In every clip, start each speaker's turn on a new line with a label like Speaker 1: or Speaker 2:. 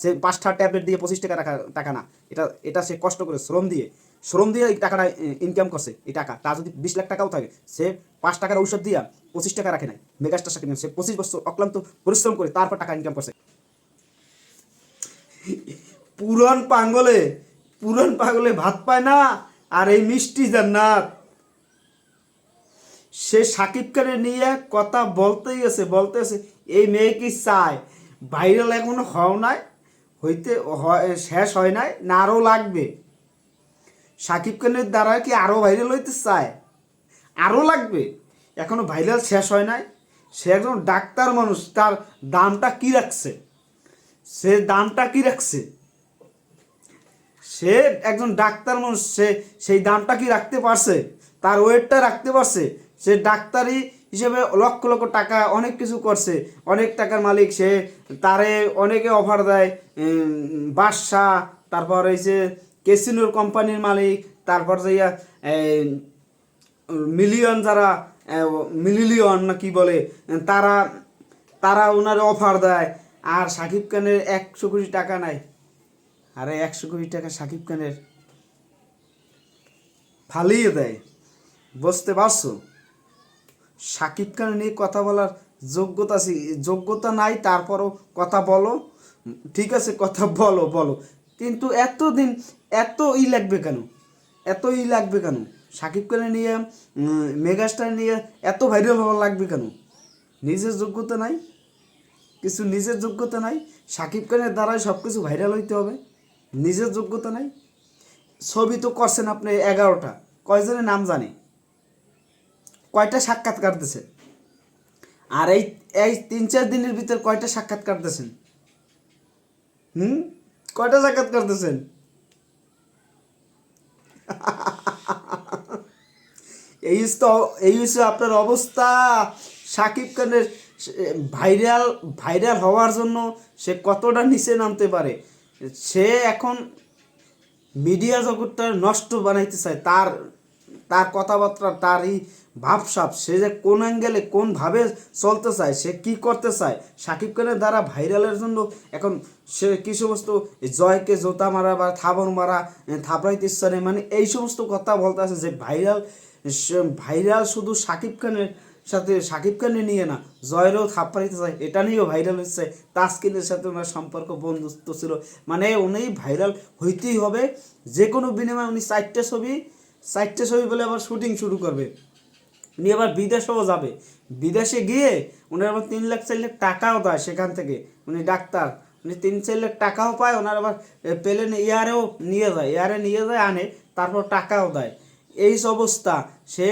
Speaker 1: সে পাঁচটা ট্যাবলেট দিয়ে পঁচিশ টাকা রাখা টাকা না। এটা এটা সে কষ্ট করে শ্রম দিয়ে। শ্রম দিয়ে এই টাকাটা ইনকাম করছে, এই টাকা। তার যদি বিশ লাখ টাকাও থাকে, সে পাঁচ টাকার ঔষধ দিয়া পঁচিশ টাকা রাখে নাই। মেগাস্টার সাকিব সে পঁচিশ বছর অক্লান্ত পরিশ্রম করে তারপর টাকা ইনকাম করছে। পুরন পাঙ্গলে পুরন পাগলে ভাত পায় না, আর এই মিষ্টি জান্নাত। সে সাকিব খানের নিয়ে কথা বলতেই আছে বলতে আছে, এই মেয়ে কি চায়? ভাইরাল এখনও হও নাই? হইতে শেষ হয় নাই, না আরও লাগবে। সাকিব খানের দ্বারা কি আরও ভাইরাল হইতে চায়? আরও লাগবে। এখনও ভাইরাল শেষ হয় নাই। সে একজন ডাক্তার মানুষ, তার দামটা কি রাখছে? সে দামটা কি রাখছে? সে একজন ডাক্তার মানুষ, সে সেই দামটা কি রাখতে পারছে? তার ওয়েটটা রাখতে পারছে? সে ডাক্তারি হিসেবে লক্ষ লক্ষ টাকা অনেক কিছু করছে। অনেক টাকার মালিক সে, তারে অনেকে অফার দেয় বাদশাহ তারপর যে কেসিনোর কোম্পানির মালিক, তারপর যাইয়া মিলিয়ন যারা মিলিয়ন না কি বলে, তারা তারা ওনার অফার দেয়। আর সাকিব খানের একশো কোটি টাকা নাই। আরে একশো কোটি টাকা সাকিব খানের ফালিয়ে দেয়। বুঝতে পারছ? সাকিব খান নিয়ে কথা বলার যোগ্যতা যোগ্যতা নাই, তারপরও কথা বলো। ঠিক আছে, কথা বলো বলো। কিন্তু এতদিন, এত ই লাগবে কেন? এত ই লাগবে কেন? সাকিব খানের নিয়ে মেগাস্টার নিয়ে এত ভাইরাল হওয়া লাগবে কেন? নিজের যোগ্যতা নাই। কিছু নিজের যোগ্যতা নাই। সাকিব খানের দ্বারাই সব কিছু ভাইরাল হইতে হবে। নিজের যোগ্যতা নাই। ছবি তো করছেন আপনি এগারোটা। কয়জনের নাম জানে? কয়টা সাক্ষাৎকার দিয়েছেন আর এই এই তিন চার দিনের ভিতর কয়টা সাক্ষাৎকার দিয়েছেন হুম? কয়টা সাক্ষাৎকার দিয়েছেন এই তো, এই হচ্ছে আপনার অবস্থা। সাকিব খানের ভাইরাল ভাইরাল হওয়ার জন্য সে কতটা নিচে নামতে পারে? সে এখন মিডিয়া জগৎটা নষ্ট বানাইতে চায়। তার তার কথাবার্তা তার এই ভাবসাব সে যে কোন অ্যাঙ্গেলে কোনভাবে চলতে চায়, সে কি করতে চায়, সাকিব খানের দ্বারা ভাইরালের জন্য এখন সে কি সমস্ত জয়কে জোতা মারা বা থাবন মারা থাপড়াইতে ইচ্ছা মানে এই সমস্ত কথা বলতে আছে যে ভাইরাল ভাইরাল শুধু সাকিব খানের সাথে, সাকিব খানের নিয়ে না, জয়েরও থাপ্পাইতে চায়, এটা নিয়েও ভাইরাল হচ্ছে, তাসকিনের সাথে ওনার সম্পর্ক বন্ধুত্ব ছিল মানে উনি ভাইরাল হইতেই হবে যে কোনো বিনিময়ে উনি চারটে ছবি চারটে ছবি বলে আবার শুটিং শুরু করবে। উনি আবার বিদেশেও যাবে। বিদেশে গিয়ে উনি আবার তিন লাখ, চার লাখ টাকাও দেয় সেখান থেকে। উনি ডাক্তার। উনি তিন, চার লাখ টাকাও পায় ওনার আবার প্লেন এয়ারেও নিয়ে যায়। এয়ারে নিয়ে যায়, আনে, তারপর টাকাও দেয়। এই অবস্থা, সে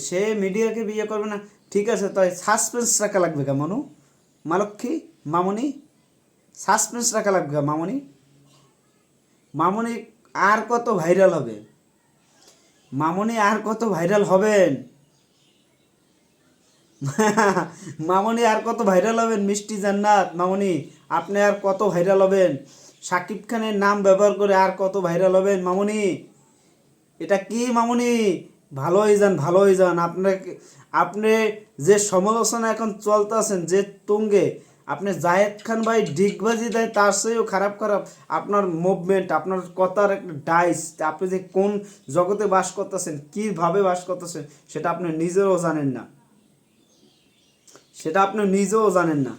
Speaker 1: সে মিডিয়াকে বিয়ে করবে না। ঠিক আছে, তাই সাসপেন্স রাখা লাগবে কা মনু। মালক্ষী, মামনি সাসপেন্স রাখা লাগবে কা মামনি। মামনি আর কত ভাইরাল হবে? মামনি আর কত ভাইরাল হবেন? মামনি আর কত ভাইরাল হবেন, মিষ্টি জান্নাত। মামনি, আপনি আর কত ভাইরাল হবেন? সাকিব খানের নাম ব্যবহার করে আর কত ভাইরাল হবেন, মামনি? এটা কি, মামনি? ভালো হয়ে যান, ভালো হয়ে যান। আপনাকে আপনি যে সমালোচনা এখন চলতেছেন যে তুঙ্গে, আপনি জায়েদ খান ভাই ডিগবাজি দেয়, তার চেয়েও খারাপ খারাপ আপনার মুভমেন্ট আপনার কথার একটা ডাইস আপনি যে কোন জগতে বাস করতেছেন, কীভাবে বাস করতেছেন, সেটা আপনি নিজেও জানেন না। সেটা আপনি নিজেও জানেন না।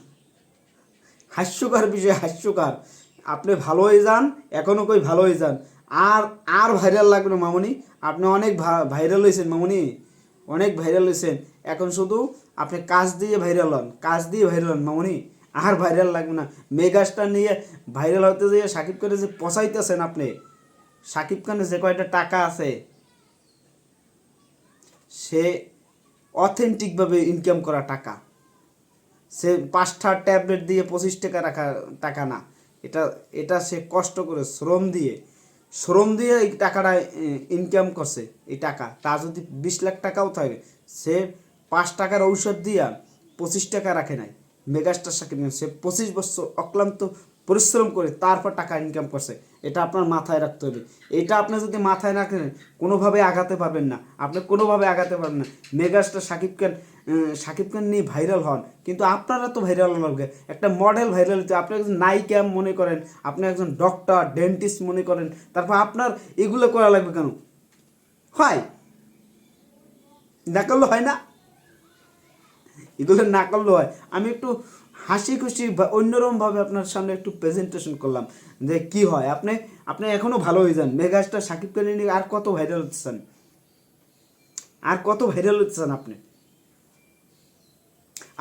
Speaker 1: হাস্যকর বিষয়, হাস্যকর। আপনি ভালো হয়ে যান এখনও কই ভালো হয়ে যান। আর আর ভাইরাল লাগবে না মামনি। আপনি অনেক ভাইরাল হয়েছেন মামনি। অনেক ভাইরাল হয়েছেন এখন শুধু আপনি কাজ দিয়ে ভাইরাল হন, কাজ দিয়ে ভাইরাল হন মামনি। আর ভাইরাল লাগবে না। মেগাস্টার নিয়ে ভাইরাল হতে যেয়ে সাকিব খানে যে পচাইতেছেন আপনি। সাকিব খানের যে কয়টা টাকা আছে, সে অথেন্টিকভাবে ইনকাম করা টাকা। সে পাঁচটা ট্যাবলেট দিয়ে পঁচিশ টাকা রাখা, টাকা না। এটা এটা সে কষ্ট করে শ্রম দিয়ে শ্রম দিয়ে এই টাকাটা ইনকাম করছে, এই টাকা। তার যদি বিশ লাখ টাকাও থাকে, সে পাঁচ টাকার ঔষধ দিয়া পঁচিশ টাকা রাখে নাই। মেগাস্টার সাকিব সে পঁচিশ বছর অক্লান্ত পরিশ্রম করে তারপর টাকা ইনকাম করছে। এটা আপনার মাথায় রাখতে হবে। এটা আপনি যদি মাথায় রাখেন কোনোভাবে আগাতে পারবেন না। আপনি কোনোভাবে আগাতে পারবেন না। মেগাস্টার সাকিব খান সাকিব খান নিয়ে ভাইরাল হন। কিন্তু আপনারা তো ভাইরাল লাগবে একটা মডেল ভাইরাল হচ্ছে আপনি একজন নায়িকা মনে করেন, আপনি একজন ডক্টর ডেন্টিস্ট মনে করেন, তারপর আপনার এগুলো করা লাগবে কেন? হয়? না করলে হয় না? এগুলো না করলে হয়। আমি একটু হাসি খুশি বা অন্যরকমভাবে আপনার সামনে একটু প্রেজেন্টেশন করলাম যে কি হয়। আপনি আপনি এখনও ভালো হয়ে যান। মেগাস্টার সাকিব খানের নিয়ে আর কত ভাইরাল হচ্ছেন আর কত ভাইরাল হচ্ছেন আপনি?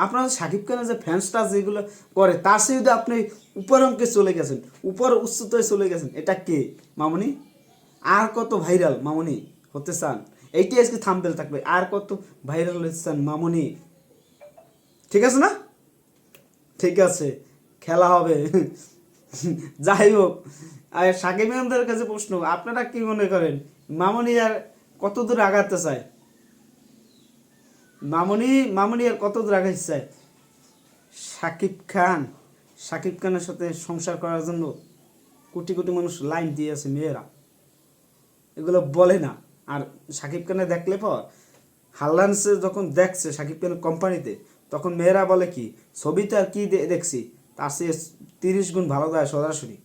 Speaker 1: আপনার সাকিব খানের যে ফ্যান্সটা যেগুলো করে, তার সে যদি আপনি উপর অঙ্কে চলে গেছেন, উপর উচ্চতায় চলে গেছেন, এটা কে? মামনি? আর কত ভাইরাল মামনি হতে চান? এইটাই আজকে থাম্বেল থাকবে। আর কত ভাইরাল হতে চান মামনি? ঠিক আছে না? ঠিক আছে, খেলা হবে। যাই হোক, আর সাকিব খানদের কাছে প্রশ্ন, আপনারা কি মনে করেন, মামনি আর কত দূর আগাতে চায়? মামনি মামনি আর কত দূর আগাইতে চায়? সাকিব খান, সাকিব খানের সাথে সংসার করার জন্য কোটি কোটি মানুষ লাইন দিয়ে আছে মেয়েরা। এগুলো বলে না। আর সাকিব খানে দেখলে পর হাল্লান্সে যখন দেখছে সাকিব খানের কোম্পানিতে তখন মেয়েরা বলে কি, ছবিতে কি দেখছি? তার সে তিরিশ গুণ ভালো দেয় সরাসরি।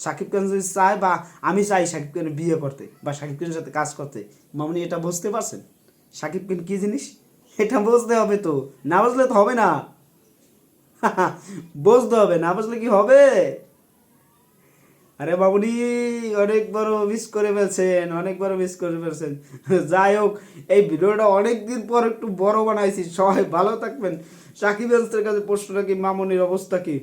Speaker 1: সাকিব খান যদি চায় বা আমি চাই সাকিব খানের বিয়ে করতে বা সাকিব খানের সাথে কাজ করতে, মামনি এটা বুঝতে পারছেন? সাকিব খান কি জিনিস? এটা বুঝতে হবে তো, না বুঝলে তো হবে না। বুঝতে হবে, না বুঝলে কি হবে? আরে বাবুনি, অনেক বড় মিস করে ফেলছেন, অনেক বড় মিস করে ফেলছেন। যাই হোক, এই ভিডিওটা অনেক দিন পর একটু বড় বানাইছি। সবাই ভালো থাকবেন। সাকিব হেলসের কাছে প্রশ্নটা কি, মামনির অবস্থা কি?